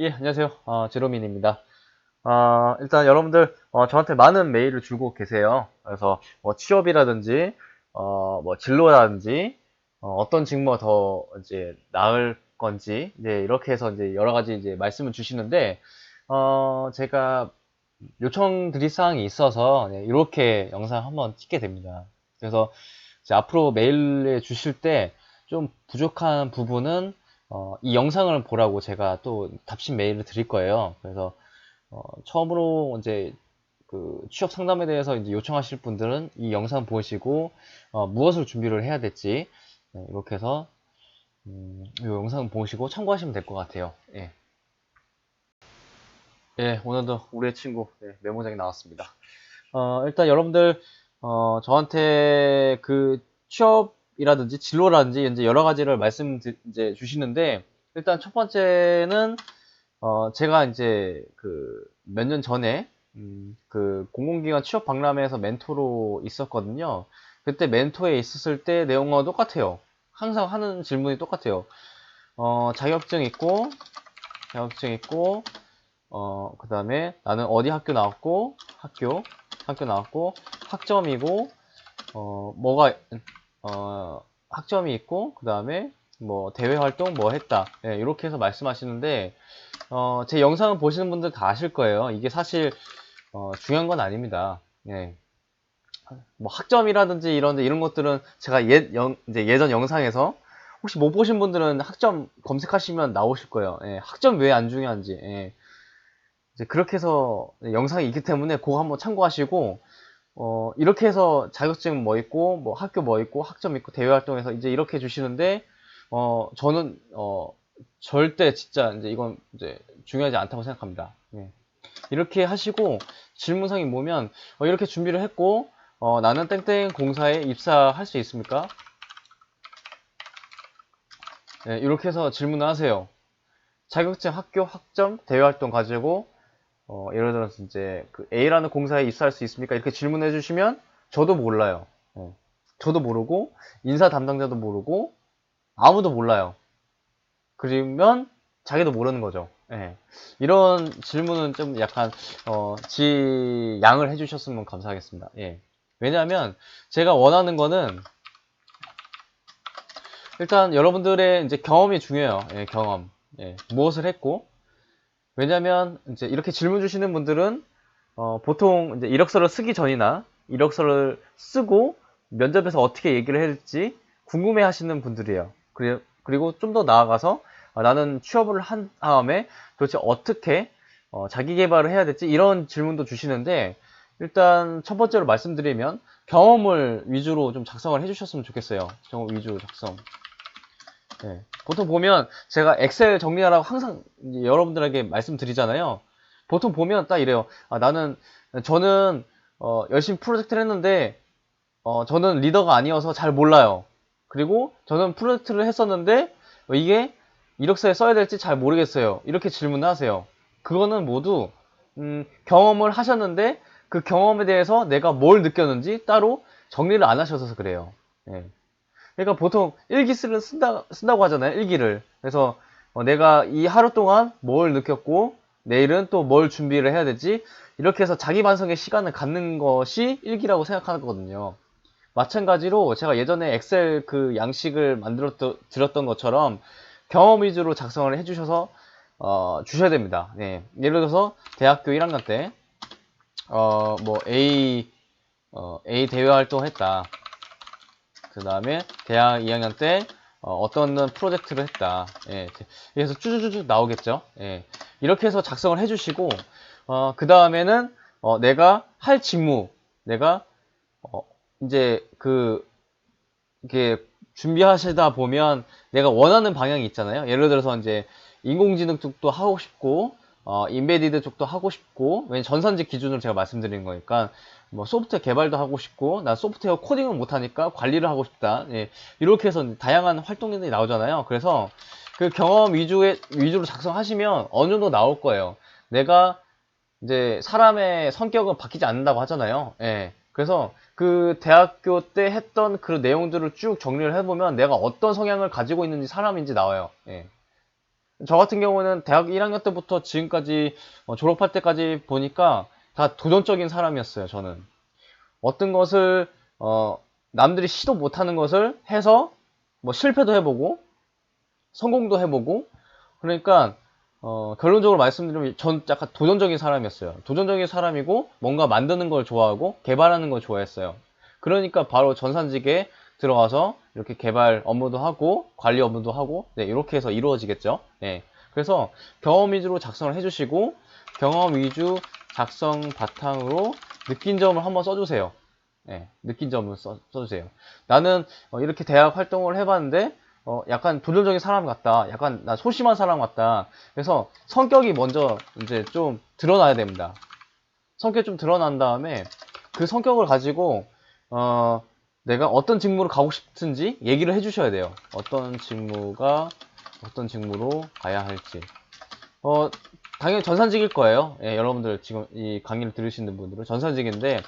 예, 안녕하세요. 어, 제로민입니다. 어, 일단 여러분들 어, 저한테 많은 메일을 주고 계세요. 그래서 뭐 취업이라든지 어, 뭐 진로라든지 어, 떤 직무가 더 이제 나을 건지 이제 이렇게 해서 이제 여러 가지 이제 말씀을 주시는데 어, 제가 요청드릴 사항이 있어서 네, 이렇게 영상 한번 찍게 됩니다. 그래서 앞으로 메일을 주실 때 좀 부족한 부분은 어, 이 영상을 보라고 제가 또 답신 메일을 드릴 거예요. 그래서 어, 처음으로 이제 그 취업 상담에 대해서 이제 요청하실 분들은 이 영상 보시고 어, 무엇을 준비를 해야 될지 네, 이렇게 해서 음, 이 영상 보시고 참고하시면 될 것 같아요. 예. 예, 오늘도 우리의 친구 네, 메모장이 나왔습니다. 어, 일단 여러분들 어, 저한테 그 취업 이라든지 진로라든지 이제 여러 가지를 말씀 이제 주시는데 일단 첫 번째는 어, 제가 이제 그 몇 년 전에 음, 그 공공기관 취업 박람회에서 멘토로 있었거든요. 그때 멘토에 있었을 때 내용과 똑같아요. 항상 하는 질문이 똑같아요. 어, 자격증 있고, 자격증 있고, 어, 그 다음에 나는 어디 학교 나왔고, 학교, 학교 나왔고, 학점이고, 어, 뭐가, 어, 학점이 있고, 그 다음에 뭐 대외 활동 뭐 했다. 예, 이렇게 해서 말씀하시는데, 어, 제 영상을 보시는 분들 다 아실 거예요. 이게 사실, 어, 중요한 건 아닙니다. 예. 뭐 학점이라든지 이런 이런 것들은 제가 예, 영, 이제 예전 영상에서 혹시 못 보신 분들은 학점 검색하시면 나오실 거예요. 예, 학점 왜 안 중요한지. 예. 이제 그렇게 해서 영상이 있기 때문에 그거 한번 참고하시고 어, 이렇게 해서 자격증 뭐 있고 뭐 학교 뭐 있고 학점 있고 대외 활동에서 이제 이렇게 주시는데 어, 저는 어, 절대 진짜 이제 이건 이제 중요하지 않다고 생각합니다. 예. 이렇게 하시고 질문상이 뭐면 어, 이렇게 준비를 했고 어, 나는 땡땡 공사에 입사할 수 있습니까? 네, 이렇게 해서 질문을 하세요. 자격증, 학교, 학점, 대외활동 가지고 어, 예를 들어서 이제 그 A라는 공사에 입사할 수 있습니까? 이렇게 질문해 주시면 저도 몰라요. 어, 저도 모르고 인사 담당자도 모르고 아무도 몰라요. 그러면 자기도 모르는 거죠. 예. 이런 질문은 좀 약간 어, 지양을 해주셨으면 감사하겠습니다. 예. 왜냐하면 제가 원하는 거는 일단 여러분들의 이제 경험이 중요해요. 예, 경험. 예, 무엇을 했고 왜냐하면 이제 이렇게 질문 주시는 분들은 어, 보통 이제 이력서를 쓰기 전이나 이력서를 쓰고 면접에서 어떻게 얘기를 될지 궁금해 하시는 분들이에요. 그리고 좀 더 나아가서 아, 나는 취업을 한 다음에 도대체 어떻게 어, 자기 개발을 해야 될지 이런 질문도 주시는데 일단 첫 번째로 말씀드리면 경험을 위주로 좀 작성을 해주셨으면 좋겠어요. 경험 위주 작성. 네. 보통 보면 제가 엑셀 정리하라고 항상 여러분들에게 말씀드리잖아요. 보통 보면 딱 이래요. 아, 나는 저는 어, 열심히 프로젝트를 했는데 어, 저는 리더가 아니어서 잘 몰라요. 그리고 저는 프로젝트를 했었는데 이게 이력서에 써야 될지 잘 모르겠어요. 이렇게 질문을 하세요. 그거는 모두 음, 경험을 하셨는데 그 경험에 대해서 내가 뭘 느꼈는지 따로 정리를 안 하셔서 그래요. 예. 그러니까 보통 일기쓰를 쓴다, 쓴다고 하잖아요. 일기를. 그래서 어, 내가 이 하루 동안 뭘 느꼈고 내일은 또 뭘 준비를 해야 되지 이렇게 해서 자기 반성의 시간을 갖는 것이 일기라고 생각하는 거거든요. 마찬가지로 제가 예전에 엑셀 그 양식을 만들었던 들었던 것처럼 경험 위주로 작성을 해주셔서 어, 주셔야 됩니다. 네. 예를 들어서 대학교 1학년 때 어, 뭐, A, 어, A 대외 활동 했다. 그 다음에 대학 2학년 때 어, 떤 프로젝트를 했다. 예. 그래서 쭈쭈쭈쭈 나오겠죠. 예. 이렇게 해서 작성을 해주시고, 어, 그 다음에는 어, 내가 할 직무, 내가 어, 이제 그 이게 준비하시다 보면 내가 원하는 방향이 있잖아요. 예를 들어서 이제 인공지능 쪽도 하고 싶고, 어, 인베디드 쪽도 하고 싶고, 왜냐 전산직 기준으로 제가 말씀드린 거니까, 뭐 소프트웨어 개발도 하고 싶고, 나 소프트웨어 코딩을 못하니까 관리를 하고 싶다. 예, 이렇게 해서 다양한 활동들이 나오잖아요. 그래서 그 경험 위주의, 위주로 작성하시면 어느 정도 나올 거예요. 내가 이제 사람의 성격은 바뀌지 않는다고 하잖아요. 예. 그래서 그 대학교 때 했던 그 내용들을 쭉 정리를 해보면 내가 어떤 성향을 가지고 있는지 사람인지 나와요. 예. 저 같은 경우는 대학 1학년 때부터 지금까지 어, 졸업할 때까지 보니까 다 도전적인 사람이었어요. 저는 어떤 것을 어, 남들이 시도 못하는 것을 해서 뭐 실패도 해보고 성공도 해보고 그러니까 어, 결론적으로 말씀드리면 전 약간 도전적인 사람이었어요. 도전적인 사람이고 뭔가 만드는 걸 좋아하고 개발하는 걸 좋아했어요. 그러니까 바로 전산직에 들어가서 이렇게 개발 업무도 하고 관리 업무도 하고 네, 이렇게 해서 이루어지겠죠. 네. 그래서 경험 위주로 작성을 해주시고 경험 위주 작성 바탕으로 느낀 점을 한번 써주세요. 네, 느낀 점을 써, 써주세요. 나는 어, 이렇게 대학 활동을 해봤는데 어, 약간 도전적인 사람 같다. 약간 나 소심한 사람 같다. 그래서 성격이 먼저 이제 좀 드러나야 됩니다. 성격이 좀 드러난 다음에 그 성격을 가지고 어, 내가 어떤 직무로 가고 싶은지 얘기를 해주셔야 돼요. 어떤 직무가 어떤 직무로 가야 할지. 어, 당연히 전산직일 거예요. 예, 여러분들 지금 이 강의를 들으시는 분들은 전산직인데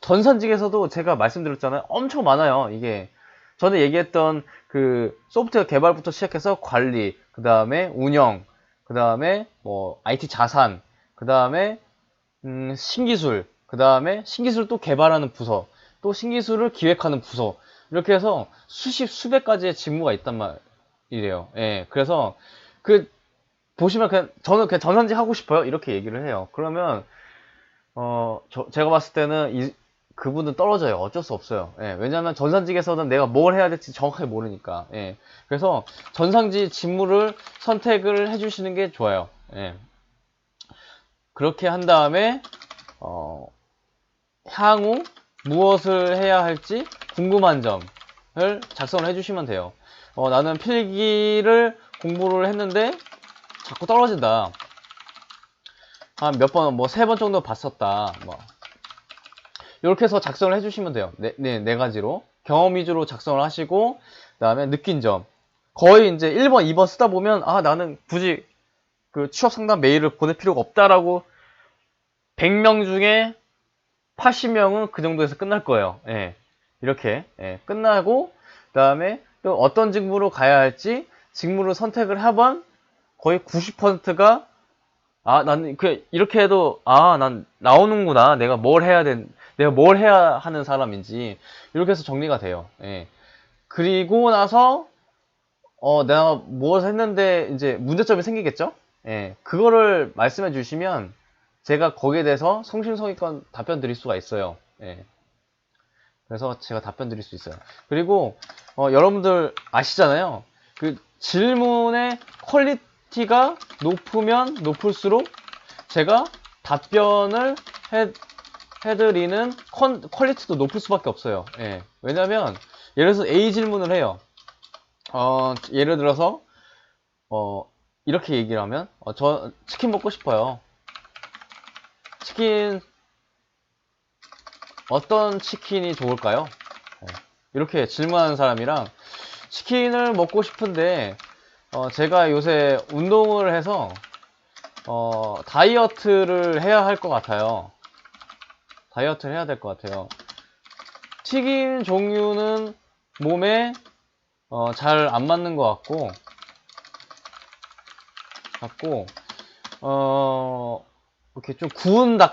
전산직에서도 제가 말씀드렸잖아요. 엄청 많아요. 이게 전에 얘기했던 그 소프트웨어 개발부터 시작해서 관리, 그 다음에 운영, 그 다음에 뭐 IT 자산, 그 다음에 음, 신기술, 그 다음에 신기술 또 개발하는 부서, 또 신기술을 기획하는 부서 이렇게 해서 수십 수백 가지의 직무가 있단 말이래요. 예, 그래서 그 보시면 그냥 저는 그냥 전산직 하고 싶어요 이렇게 얘기를 해요. 그러면 어 저, 제가 봤을 때는 이, 그분은 떨어져요. 어쩔 수 없어요. 예, 왜냐하면 전산직에서는 내가 뭘 해야 될지 정확하게 모르니까. 예, 그래서 전산직 직무를 선택을 해주시는 게 좋아요. 예. 그렇게 한 다음에 어, 향후 무엇을 해야 할지 궁금한 점을 작성을 해주시면 돼요. 어, 나는 필기를 공부를 했는데 자꾸 떨어진다. 한 몇 번, 뭐 세 번 정도 봤었다. 뭐 이렇게 해서 작성을 해주시면 돼요. 네, 네, 네 가지로. 경험 위주로 작성을 하시고, 그 다음에 느낀 점. 거의 이제 1번, 2번 쓰다 보면, 아, 나는 굳이 그 취업 상담 메일을 보낼 필요가 없다라고 100명 중에 80명은 그 정도에서 끝날 거예요. 예. 이렇게, 예. 끝나고, 그 다음에 또 어떤 직무로 가야 할지 직무를 선택을 해본 거의 90%가 아, 난, 그, 이렇게 해도, 아, 난 나오는구나. 내가 뭘 해야 된, 내가 뭘 해야 하는 사람인지. 이렇게 해서 정리가 돼요. 예. 그리고 나서, 어, 내가 무엇을 했는데, 이제 문제점이 생기겠죠? 예. 그거를 말씀해 주시면, 제가 거기에 대해서 성심성의껏 답변 드릴 수가 있어요. 예. 그래서 제가 답변 드릴 수 있어요. 그리고, 어, 여러분들 아시잖아요. 그 질문의 퀄리 티가 높으면 높을수록 제가 답변을 해, 해드리는 컨, 퀄리티도 높을 수밖에 없어요. 예. 왜냐면, 예를 들어서 A 질문을 해요. 어, 예를 들어서, 어, 이렇게 얘기를 하면, 어, 저 치킨 먹고 싶어요. 치킨, 어떤 치킨이 좋을까요? 어, 이렇게 질문하는 사람이랑, 치킨을 먹고 싶은데, 어, 제가 요새 운동을 해서, 어, 다이어트를 해야 할 것 같아요. 다이어트를 해야 될 것 같아요. 튀김 종류는 몸에 어, 잘 안 맞는 것 같고, 같고, 어, 이렇게 좀 구운 닭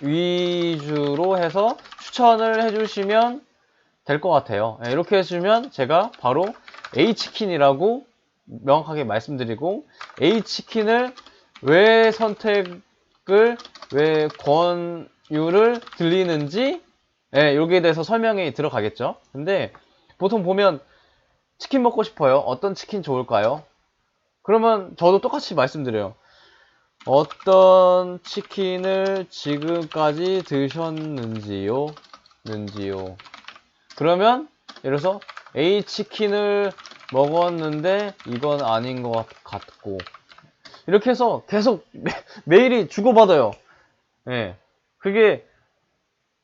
위주로 해서 추천을 해주시면 될 것 같아요. 네, 이렇게 해주면 제가 바로 A치킨이라고 명확하게 말씀드리고, A치킨을 왜 선택을, 왜 권유를 들리는지, 예, 여기에 대해서 설명이 들어가겠죠. 근데 보통 보면 치킨 먹고 싶어요. 어떤 치킨 좋을까요? 그러면 저도 똑같이 말씀드려요. 어떤 치킨을 지금까지 드셨는지요? 는지요? 그러면 예를 들어서 A 치킨을 먹었는데 이건 아닌 것 같고 이렇게 해서 계속 매, 메일이 주고받아요. 예. 그게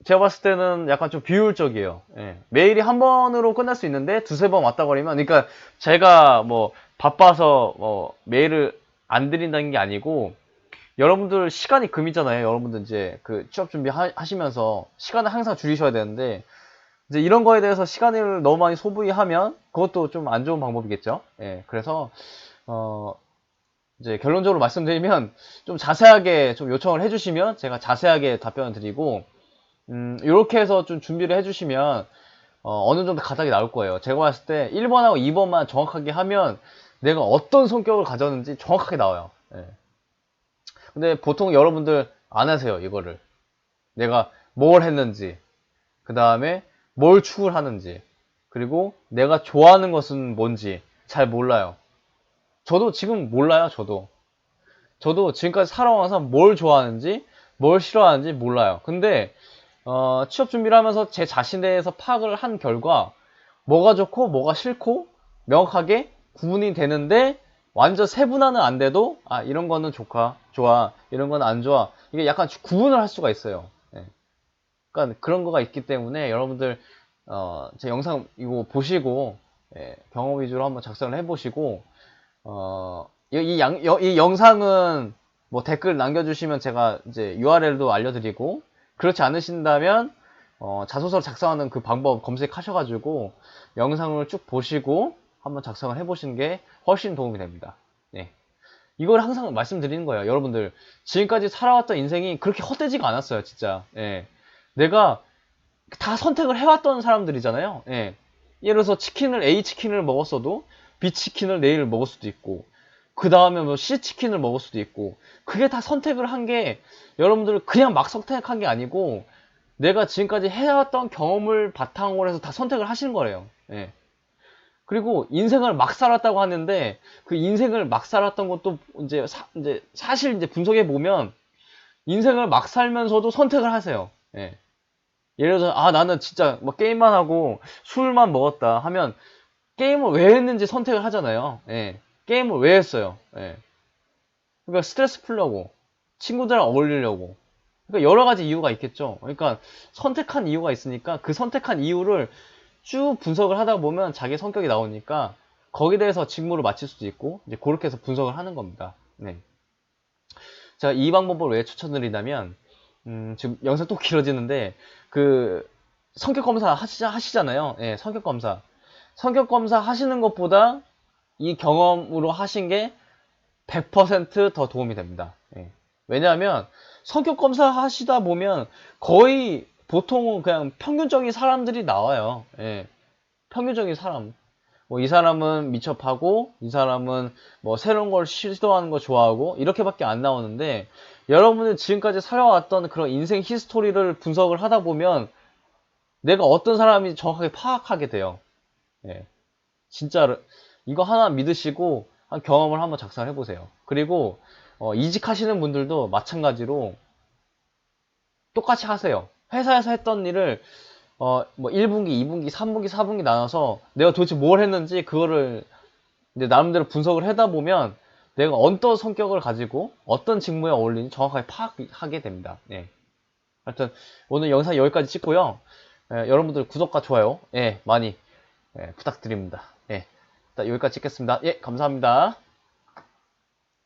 제가 봤을 때는 약간 좀 비효율적이에요. 예. 메일이 한 번으로 끝날 수 있는데 두세 번 왔다 거리면 그러니까 제가 뭐 바빠서 뭐 메일을 안 드린다는 게 아니고 여러분들 시간이 금이잖아요. 여러분들 이제 그 취업 준비 하, 하시면서 시간을 항상 줄이셔야 되는데 이제 이런 거에 대해서 시간을 너무 많이 소비하면 그것도 좀 안 좋은 방법이겠죠. 예. 그래서 어 이제 결론적으로 말씀드리면 좀 자세하게 좀 요청을 해주시면 제가 자세하게 답변을 드리고 음, 이렇게 해서 좀 준비를 해주시면 어, 느 정도 가닥이 나올 거예요. 제가 봤을 때 1번하고 2번만 정확하게 하면 내가 어떤 성격을 가졌는지 정확하게 나와요. 예. 근데 보통 여러분들 안 하세요, 이거를. 내가 뭘 했는지, 그 다음에 뭘 추구를 하는지, 그리고 내가 좋아하는 것은 뭔지 잘 몰라요. 저도 지금 몰라요, 저도. 저도 지금까지 살아와서 뭘 좋아하는지, 뭘 싫어하는지 몰라요. 근데, 어, 취업 준비를 하면서 제 자신에 대해서 파악을 한 결과, 뭐가 좋고, 뭐가 싫고, 명확하게 구분이 되는데, 완전 세분화는 안 돼도, 아, 이런 거는 좋아, 좋아, 이런 건 안 좋아. 이게 약간 구분을 할 수가 있어요. 예. 그러니까 그런 거가 있기 때문에 여러분들, 어, 제 영상 이거 보시고, 예, 경험 위주로 한번 작성을 해보시고, 어, 이, 이 양, 여- 이 영상은 뭐 댓글 남겨주시면 제가 이제 URL도 알려드리고, 그렇지 않으신다면, 어, 자소서를 작성하는 그 방법 검색하셔가지고, 영상을 쭉 보시고, 한번 작성을 해보시는 게 훨씬 도움이 됩니다. 네. 이걸 항상 말씀드리는 거예요. 여러분들, 지금까지 살아왔던 인생이 그렇게 헛되지가 않았어요, 진짜. 예. 내가 다 선택을 해왔던 사람들이잖아요. 예. 예를 들어서 치킨을 A 치킨을 먹었어도 B 치킨을 내일 먹을 수도 있고 그 다음에 뭐 C 치킨을 먹을 수도 있고 그게 다 선택을 한 게 여러분들 그냥 막 선택한 게 아니고 내가 지금까지 해왔던 경험을 바탕으로 해서 다 선택을 하시는 거예요. 예. 그리고 인생을 막 살았다고 하는데 그 인생을 막 살았던 것도 이제 사, 이제 사실 이제 분석해 보면 인생을 막 살면서도 선택을 하세요. 예. 예를 들어서 아 나는 진짜 뭐 게임만 하고 술만 먹었다 하면 게임을 왜 했는지 선택을 하잖아요. 예. 게임을 왜 했어요? 예. 그러니까 스트레스 풀려고 친구들이랑 어울리려고 그러니까 여러 가지 이유가 있겠죠. 그러니까 선택한 이유가 있으니까 그 선택한 이유를 쭉 분석을 하다 보면 자기 성격이 나오니까 거기에 대해서 직무를 마칠 수도 있고 이제 그렇게 해서 분석을 하는 겁니다. 네. 제가 이 방법을 왜 추천드리냐면 음, 지금 영상 또 길어지는데 그 성격 검사 하시자 하시잖아요. 예, 성격 검사. 성격 검사 하시는 것보다 이 경험으로 하신 게 100%더 도움이 됩니다. 예. 왜냐하면 성격 검사 하시다 보면 거의 보통은 그냥 평균적인 사람들이 나와요. 예. 평균적인 사람. 뭐 이 사람은 미첩하고 이 사람은 뭐 새로운 걸 시도하는 거 좋아하고 이렇게밖에 안 나오는데 여러분은 지금까지 살아왔던 그런 인생 히스토리를 분석을 하다 보면 내가 어떤 사람인지 정확하게 파악하게 돼요. 예. 진짜 이거 하나 믿으시고 한 경험을 한번 작성해 보세요. 그리고 어, 이직하시는 분들도 마찬가지로 똑같이 하세요. 회사에서 했던 일을 어, 뭐 1분기, 2분기, 3분기, 4분기 나눠서 내가 도대체 뭘 했는지 그거를 이제 나름대로 분석을 하다 보면 내가 어떤 성격을 가지고 어떤 직무에 어울리는지 정확하게 파악하게 됩니다. 예. 하여튼 오늘 영상 여기까지 찍고요. 예, 여러분들 구독과 좋아요 예, 많이 예, 부탁드립니다. 예. 일단 여기까지 찍겠습니다. 예, 감사합니다.